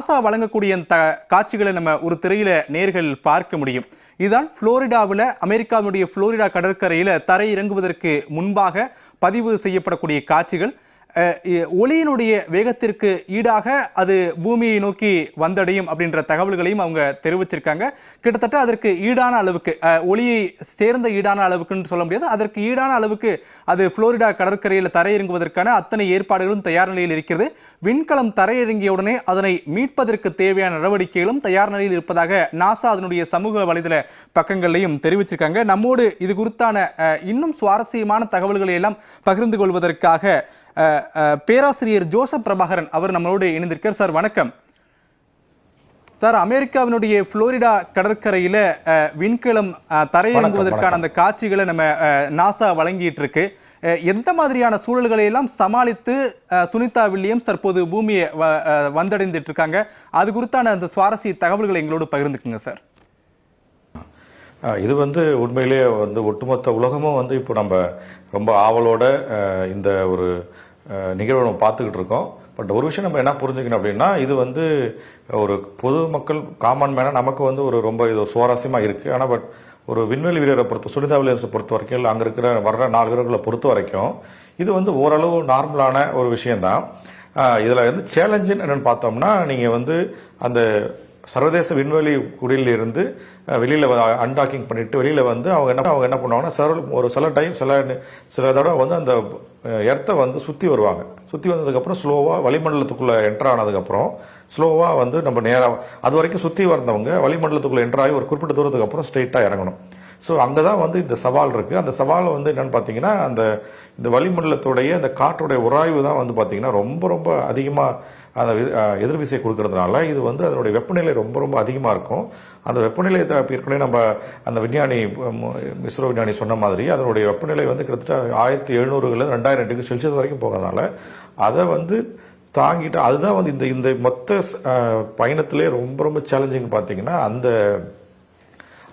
NASA வழங்கக்கூடிய த காட்சிகளை நம்ம ஒரு திரையில் நேர்கள் பார்க்க முடியும். இதுதான் புளோரிடாவில் அமெரிக்காவினுடைய புளோரிடா கடற்கரையில் தரை இறங்குவதற்கு முன்பாக பதிவு செய்யப்படக்கூடிய காட்சிகள். ஒளியினுடைய வேகத்திற்கு ஈடாக அது பூமியை நோக்கி வந்தடையும் அப்படின்ற தகவல்களையும் அவங்க தெரிவிச்சிருக்காங்க. கிட்டத்தட்ட அதற்கு ஈடான அளவுக்கு ஒளியை சேர்ந்த ஈடான அளவுக்குன்னு சொல்ல முடியாது. அதற்கு ஈடான அளவுக்கு அது புளோரிடா கடற்கரையில் தரையிறங்குவதற்கான அத்தனை ஏற்பாடுகளும் தயார் நிலையில் இருக்கிறது. விண்கலம் தரையிறங்கிய உடனே அதனை மீட்பதற்கு தேவையான நடவடிக்கைகளும் தயார் நிலையில் இருப்பதாக நாசா அதனுடைய சமூக வலைதள பக்கங்களையும் தெரிவிச்சிருக்காங்க. நம்மோடு இது குறித்தான இன்னும் சுவாரஸ்யமான தகவல்களை எல்லாம் பகிர்ந்து கொள்வதற்காக பேராசிரியர் ஜோசப் பிரபாகரன் அவர் நம்மளோடு இணைந்திருக்கார் சார் வணக்கம். சார் அமெரிக்காவினுடைய புளோரிடா கடற்கரையில விண்கலம் தரையிறங்குவதற்கான அந்த காட்சிகளை நம்ம நாசா வழங்கிட்டு இருக்கு எந்த மாதிரியான சூழல்களை எல்லாம் சமாளித்து சுனிதா வில்லியம்ஸ் தற்போது பூமியை வந்தடைந்துட்டு இருக்காங்க? அது குறித்தான அந்த சுவாரஸ்ய தகவல்களை எங்களோடு பகிர்ந்துக்குங்க சார். இது வந்து உண்மையிலேயே வந்து ஒட்டுமொத்த உலகமும் வந்து இப்போ நம்ம ரொம்ப ஆவலோட இந்த ஒரு நிகழ்வு நிகழ்வை நம்ம பார்த்துக்கிட்டு இருக்கோம். பட் ஒரு விஷயம் நம்ம என்ன புரிஞ்சுக்கணும் அப்படின்னா இது வந்து ஒரு பொதுமக்கள் காமன் மேனாக நமக்கு வந்து ஒரு ரொம்ப இது சுவாரஸ்யமாக இருக்குது ஆனால் பட் ஒரு விண்வெளி வீரரை பொறுத்த சுனிதா வில்லியம்ஸை பொறுத்த வரைக்கும் இல்லை அங்கே இருக்கிற வர்ற நாலு வீரர்களை பொறுத்த வரைக்கும் இது வந்து ஓரளவு நார்மலான ஒரு விஷயந்தான் இதில் வந்து சேலஞ்சுன்னு என்னென்னு பார்த்தோம்னா நீங்கள் வந்து அந்த சர்வதேச விண்வெளி குடியில் இருந்து வெளியில் அன்டாக்கிங் பண்ணிட்டு வெளியில் வந்து அவங்க என்ன அவங்க என்ன பண்ணுவாங்கன்னா சில ஒரு சில டைம் சில சில தடவை வந்து அந்த எர்த்தை வந்து சுற்றி வருவாங்க. சுற்றி வந்ததுக்கப்புறம் ஸ்லோவாக வளிமண்டலத்துக்குள்ளே என்டர் ஆனதுக்கப்புறம் ஸ்லோவாக வந்து நம்ம நேராக அது வரைக்கும் சுற்றி வந்தவங்க வளிமண்டலத்துக்குள்ளே என்டர் ஆகி ஒரு குறிப்பிட்ட தூரத்துக்கு அப்புறம் ஸ்ட்ரெயிட்டாக இறங்கணும். ஸோ அங்கே தான் வந்து இந்த சவால் இருக்குது அந்த சவால் வந்து என்னென்னு பார்த்தீங்கன்னா அந்த இந்த வளிமண்டலத்துடைய அந்த காற்றுடைய உராய்வு தான் வந்து பார்த்திங்கன்னா ரொம்ப ரொம்ப அதிகமாக அந்த எதிர்விசை கொடுக்கறதுனால இது வந்து அதனுடைய வெப்பநிலை ரொம்ப ரொம்ப அதிகமாக இருக்கும். அந்த வெப்பநிலை த- ஏற்கனவே நம்ம அந்த விஞ்ஞானி உம், இஸ்ரோ விஞ்ஞானி சொன்ன மாதிரி அதனுடைய வெப்பநிலை வந்து கிட்டத்தட்ட ஆயிரத்தி எழுநூறுகளில் ரெண்டாயிரம் டிகிரி செல்சியஸ் வரைக்கும் போகிறதுனால அதை வந்து தாங்கிட்டு அதுதான் வந்து இந்த இந்த மொத்த பயணத்திலே ரொம்ப ரொம்ப சேலஞ்சிங் பார்த்தீங்கன்னா அந்த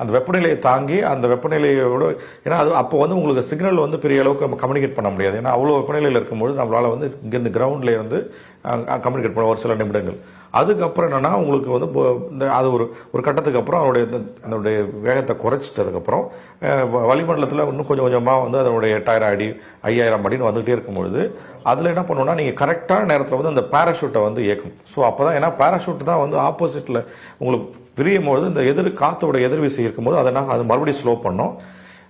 அந்த வெப்பநிலையை தாங்கி அந்த வெப்பநிலையோட ஏன்னா அது அப்போ வந்து உங்களுக்கு சிக்னல் வந்து பெரிய அளவுக்கு நம்ம கம்யூனிகேட் பண்ண முடியாது. ஏன்னா அவ்வளோ வெப்பநிலையில் இருக்கும்போது நம்மளால் வந்து இங்கேருந்து கிரவுண்டில் இருந்து கம்யூனிகேட் பண்ண ஒரு சில நிமிடங்கள். அதுக்கப்புறம் என்னென்னா உங்களுக்கு வந்து இப்போ இந்த அது ஒரு ஒரு கட்டத்துக்கு அப்புறம் அதனுடைய இந்த- அதனுடைய வேகத்தை குறைச்சிட்டதுக்கப்புறம் வளிமண்டலத்தில் இன்னும் கொஞ்சம் கொஞ்சமாக வந்து அதனுடைய எட்டாயிரம் அடி ஐயாயிரம் அடின்னு வந்துகிட்டே இருக்கும்பொழுது அதில் என்ன பண்ணுவோம்னா நீங்கள் கரெக்டான நேரத்தில் வந்து அந்த பேராஷூட்டை வந்து இயக்கும். ஸோ அப்போ தான் ஏன்னா பேராஷூட் தான் வந்து ஆப்போசிட்டில் உங்களுக்கு விரியும் பொழுது இந்த எதிர் காற்றோட எதிர்விசை இருக்கும்போது அதை நான் அது மறுபடியும் ஸ்லோ பண்ணோம்.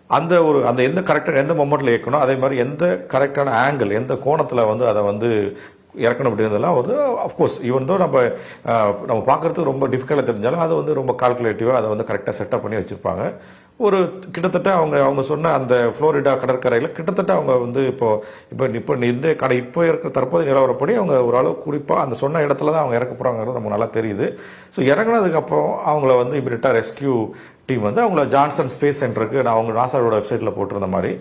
அந்த ஒரு அந்த எந்த கரெக்டாக எந்த மொமெண்ட்டில் இயக்கணும் அதே மாதிரி எந்த கரெக்டான ஆங்கிள் எந்த கோணத்தில் வந்து அதை வந்து இறக்கணும் அப்படின்றதெல்லாம் வந்து அஃப்கோர்ஸ் ஈவன் தான் நம்ம நம்ம பார்க்குறதுக்கு ரொம்ப டிஃபிகல்ட்டாக தெரிஞ்சாலும் அது வந்து ரொம்ப கால்குலேட்டிவாக அதை வந்து கரெக்டாக செட்டப் பண்ணி வச்சுருப்பாங்க. ஒரு கிட்டத்தட்ட அவங்க அவங்க சொன்ன அந்த ஃப்ளோரிடா கடற்கரையில் கிட்டத்தட்ட அவங்க வந்து இப்போது இப்போ இப்போ இந்த கடை இப்போ இருக்கிற தற்போது நிலவரப்படி அவங்க ஓரளவு குறிப்பாக அந்த சொன்ன இடத்துல தான் அவங்க இறக்க போகிறாங்கிறது நமக்கு நல்லா தெரியுது. ஸோ இறங்குனதுக்கப்புறம் அவங்கள வந்து இமீடியட்டாக ரெஸ்கியூ டீம் வந்து அவங்கள ஜான்சன் ஸ்பேஸ் சென்டருக்கு நான் அவங்க நாசாவோட வெப்சைட்டில் போட்டிருந்த மாதிரி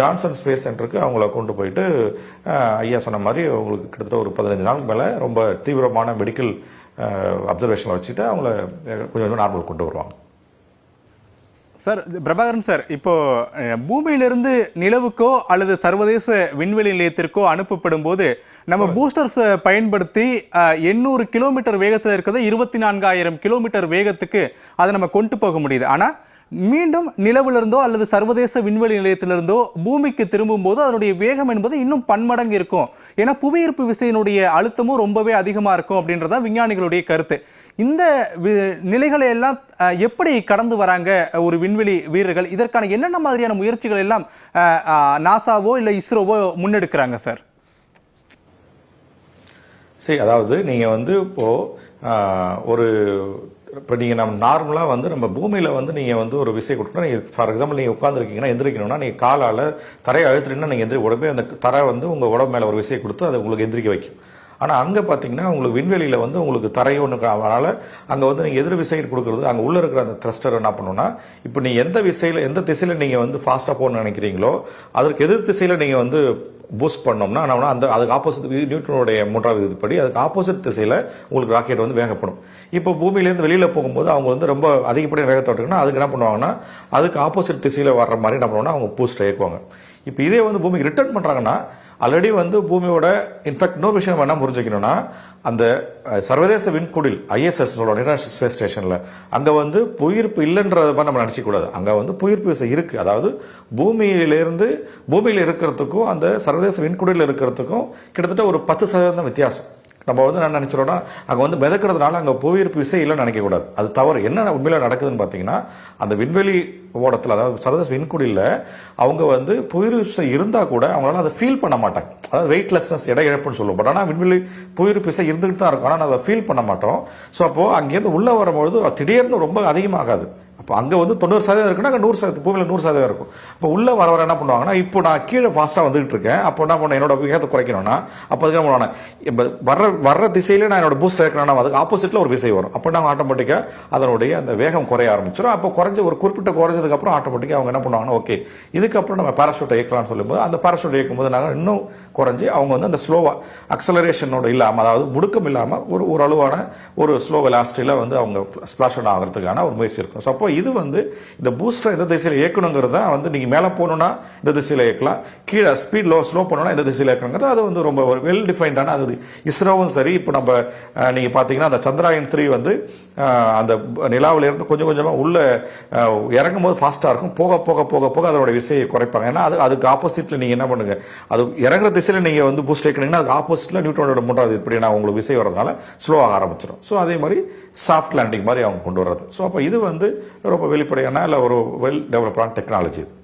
ஜான்சன் ஸ்பேஸ் சென்டருக்கு அவங்கள கொண்டு போயிட்டு ஐயா சொன்ன மாதிரி அவங்களுக்கு கிட்டத்தட்ட ஒரு பதினஞ்சு நாளுக்கு மேலே ரொம்ப தீவிரமான மெடிக்கல் அப்சர்வேஷனில் வச்சுட்டு அவங்கள கொஞ்சம் கொஞ்சம் நார்மல் கொண்டு வருவாங்க. சார் பிரபாகரன் சார் இப்போ பூமியிலிருந்து நிலவுக்கோ அல்லது சர்வதேச விண்வெளி நிலையத்திற்கோ அனுப்பப்படும் போது நம்ம பூஸ்டர்ஸ் பயன்படுத்தி எண்ணூறு கிலோமீட்டர் வேகத்தில் இருக்கிறத இருபத்தி நான்காயிரம் கிலோமீட்டர் வேகத்துக்கு அதை நம்ம கொண்டு போக முடியுது. ஆனா மீண்டும் நிலவிலிருந்தோ அல்லது சர்வதேச விண்வெளி நிலையத்திலிருந்தோ பூமிக்கு திரும்பும்போது அதனுடைய வேகம் என்பது இன்னும் பன்மடங்கு இருக்கும். ஏன்னா புவியீர்ப்பு விசையினுடைய அழுத்தமும் ரொம்பவே அதிகமாக இருக்கும் அப்படின்றத விஞ்ஞானிகளுடைய கருத்து. இந்த வி- நிலைகளை எல்லாம் எப்படி கடந்து வராங்க ஒரு விண்வெளி வீரர்கள்? இதற்கான என்னென்ன மாதிரியான முயற்சிகள் எல்லாம் நாசாவோ இல்லை இஸ்ரோவோ முன்னெடுக்கிறாங்க சார்? சரி அதாவது நீங்கள் வந்து இப்போது ஒரு இப்போ நீங்கள் நம்ம நார்மலாக வந்து நம்ம பூமியில் வந்து நீங்கள் வந்து ஒரு விசை கொடுக்கணும் நீங்கள் ஃபார் எக்ஸாம்பிள் நீங்கள் உட்காந்துருக்கீங்கன்னா எந்திரிக்கணும்னா நீங்கள் காலால் தரையை அழுத்துறீங்கன்னா நீங்கள் எந்திரி உடம்பே அந்த தரை வந்து உங்கள் உடம்பு மேலே ஒரு விசையை கொடுத்து அதை உங்களுக்கு எந்திரிக்க வைக்கும். ஆனால் அங்கே பார்த்தீங்கன்னா உங்களுக்கு விண்வெளியில் வந்து உங்களுக்கு தரையோ ஒன்று அதனால் அங்கே வந்து நீங்கள் எதிர் விசை கொடுக்குறது அங்கே உள்ளே இருக்கிற அந்த த்ரஸ்டர் என்ன பண்ணுன்னா இப்போ நீங்கள் எந்த விசையில் எந்த திசையில் நீங்கள் வந்து ஃபாஸ்ட்டாக போகணும்னு நினைக்கிறீங்களோ அதற்கு எதிர் திசையில் நீங்கள் வந்து பூஸ்ட் பண்ணோம்னா என்ன அந்த அதுக்கு ஆப்போசிட் நியூட்டனுடைய மூன்றாவது இதுபடி அதுக்கு ஆப்போசிட் திசையில் உங்களுக்கு ராக்கெட் வந்து வேகப்படும். இப்போ பூமியிலேருந்து வெளியில் போகும்போது அவங்க வந்து ரொம்ப அதிகப்படியான வேகத்தை அதுக்கு என்ன பண்ணுவாங்கன்னா அதுக்கு ஆப்போசிட் திசையில் வர்ற மாதிரி என்ன பண்ணுவாங்கன்னா அவங்க பூஸ்ட் இயக்குவாங்க இப்போ இதே வந்து பூமிக்கு ரிட்டர்ன் பண்ணுறாங்கன்னா ஆல்ரெடி வந்து பூமியோட இன்ஃபேக்ட் இன்னொரு விஷயம் என்ன புரிஞ்சுக்கணும்னா அந்த சர்வதேச விண்குடில் ஐஎஸ்எஸ் இன்டர்நேஷனல் ஸ்பேஸ் ஸ்டேஷனில் அங்கே வந்து புயிர்ப்பு இல்லைன்றத மாதிரி நம்ம நினச்சிக்கூடாது. கூடாது வந்து புயிர்ப்பு விசை இருக்குது அதாவது பூமியிலிருந்து பூமியில் இருக்கிறதுக்கும் அந்த சர்வதேச விண்குடியில் இருக்கிறதுக்கும் கிட்டத்தட்ட ஒரு பத்து சதவீதம் வித்தியாசம். நம்ம வந்து என்ன நினைச்சிரோம்னா அங்கே வந்து மிதக்கிறதுனால அங்கே புவியீர்ப்பு விசை இல்லைன்னு நினைக்கக்கூடாது. அது தவறு. என்ன உண்மையில் நடக்குதுன்னு பார்த்தீங்கன்னா அந்த விண்வெளி ஓடத்தில் அதாவது சர்வதேச விண்குடியில் அவங்க வந்து புவியீர்ப்பு விசை இருந்தால் கூட அவங்களால அதை ஃபீல் பண்ண மாட்டாங்க. அதாவது வெயிட்லெஸ்னஸ் எடை இழப்புன்னு சொல்லுவோம். பட் ஆனால் விண்வெளி புவியீர்ப்பு விசை இருந்துகிட்டு தான் இருக்கும். ஆனால் அதை ஃபீல் பண்ண மாட்டோம். ஸோ அப்போது அங்கேருந்து உள்ளே வரும்பொழுது திடீர்னு ரொம்ப அதிகமாகாது. அப்போ அங்கே வந்து தொண்ணூறு சதவீதம் இருக்குன்னா அங்கே நூறு சதவீதம் பூமியில் நூறு சதவீதம் இருக்கும். இப்போ உள்ளே வர வர என்ன பண்ணுவாங்கன்னா இப்போ நான் கீழே ஃபாஸ்ட்டாக வந்துகிட்டு இருக்கேன். அப்போ என்ன பண்ண என்னோட வேகத்தை குறைக்கணும்னா அப்போ அதுக்கு என்ன பண்ணுவாங்க இப்போ வர்ற வர்ற திசையில நான் என்னோட பூஸ்ட் இருக்கணும்னா அதுக்கு ஆப்போசிட்டில் ஒரு விசை வரும். அப்போ நான் ஆட்டோமேட்டிக்காக அதனுடைய அந்த வேகம் குறைய ஆரம்பிச்சிடும் அப்போ குறைஞ்ச ஒரு குறிப்பிட்ட குறைஞ்சதுக்கப்புறம் ஆட்டோமேட்டிக்காக அவங்க என்ன பண்ணுவாங்கன்னா ஓகே இதுக்கப்புறம் நம்ம பேராஷூட்டை இயக்கலாம்னு சொல்லும்போது அந்த பேராஷூட் இயக்கும் போது நாங்கள் இன்னும் குறைஞ்சி அவங்க வந்து அந்த ஸ்லோவாக அக்சலரேஷனோட இல்லாமல் அதாவது முடுக்கம் இல்லாமல் ஒரு ஓரளவான ஒரு ஸ்லோ வெலாசிட்டியில் வந்து அவங்க ஸ்பிளாஷன் ஆகிறதுக்கான ஒரு முயற்சி இருக்கும் ஸோ அப்போ இது வந்து இந்த பூஸ்டர் எந்த திசையில் இயக்கணுங்கிறத வந்து நீங்கள் மேலே போகணுன்னா இந்த திசையில் இயக்கலாம். கீழே ஸ்பீட் லோ ஸ்லோ பண்ணணும்னா இந்த திசையில் இயக்கணுங்கிறது அது வந்து ரொம்ப ஒரு வெல் டிஃபைன்டான அது. இஸ்ரோவும் சரி இப்போ நம்ம நீங்கள் பார்த்தீங்கன்னா அந்த சந்திராயன் த்ரீ வந்து அந்த நிலாவில் இருந்து கொஞ்சம் கொஞ்சமாக உள்ளே இறங்கும் போது ஃபாஸ்ட்டாக இருக்கும். போக போக போக போக அதோட விசையை குறைப்பாங்க. ஏன்னா அது அதுக்கு ஆப்போசிட்டில் நீங்கள் என்ன பண்ணுங்க? அது இறங்குற திசையில் நீங்கள் வந்து பூஸ்ட் இயக்கணுங்கன்னா அதுக்கு ஆப்போசிட்டில் நியூட்ரோனோட மூன்றாவது இப்படி நான் உங்களுக்கு விசை வரதுனால ஸ்லோ ஆக ஆரம்பிச்சிடும் ஸோ அதே மாதிரி சாஃப்ட் லேண்டிங் மாதிரி அவங்க கொண்டு வர்றது. ஸோ அப்போ இது வந்து ரொம்ப வெளிப்படையான இல்லை ஒரு வெல் டெவலப்டான டெக்னாலஜி இது